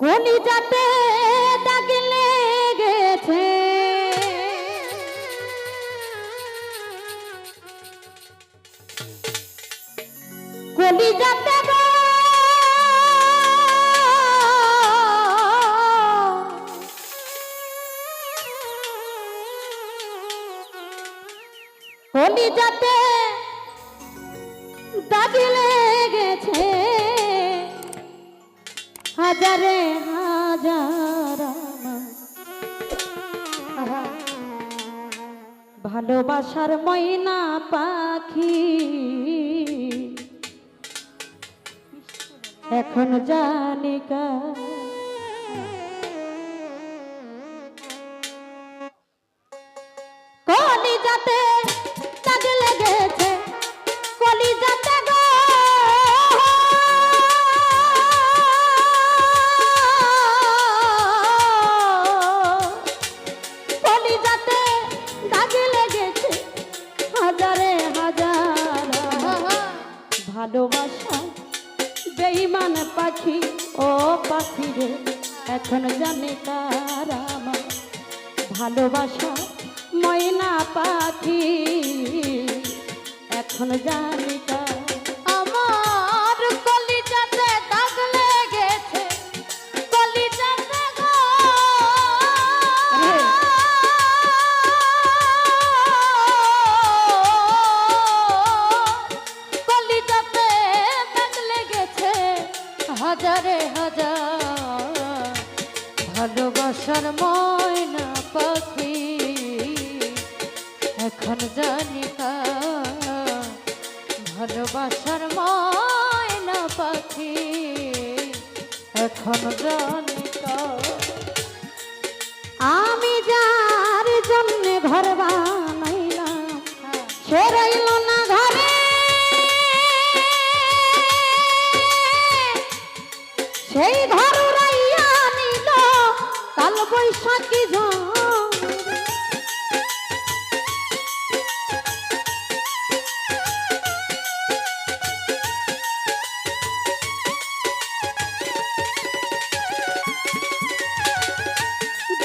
কলিজাতে দাগ লেগেছে? কলিজাতে কলিজাতে দাগ লেগেছে? হাজারে হাজার ভালোবাসার ময়না পাখি। এখন জানি বেইমান পাখি ও পাখি রে এখন জানে তারা ভালোবাসা ময়না পাখি এখন জানি ভালোবাসার ময়না পাখি। এখন জানি কার ভালোবাসার ময়না পাখি। এখন জানি কার আমি যার জন্য ঘর বানাইলাম, সে না ঘরে। সেই ঘর কাল বৈশাখী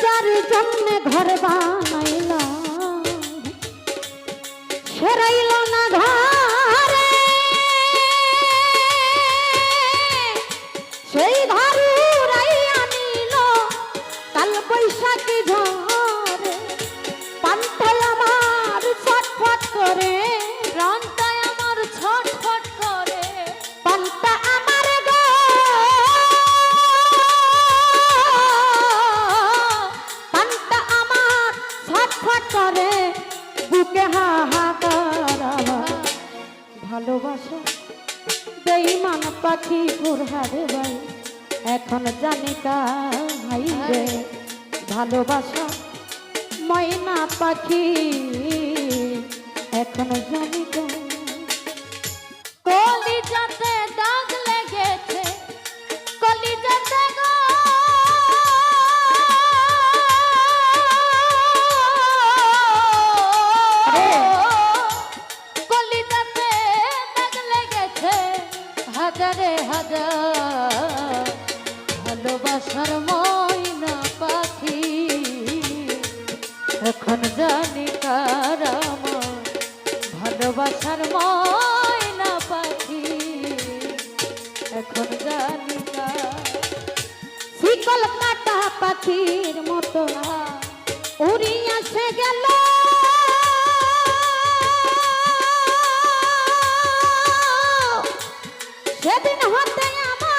যার জন্য ঘর বানাইলাম সেরাইল না ঘরে। বৈশাখী ঝড়ে পান্থায় আমার ছটফট করে প্রাণটায় আমার ছটফট করে, পান্তা আমার পান্তা আমার ছটফট করে, বুকে হাহাকার আমার। ভালোবাসা বেইমান পাখি ঘুরহারে ভাই, এখন জানি কাহাই রে ভালোবাসা ময়না পাখি। এখন জানি দাগ লেগেছে দাগ লেগেছে হাজারে হাজার ভালোবাসার ময়না হতে আমার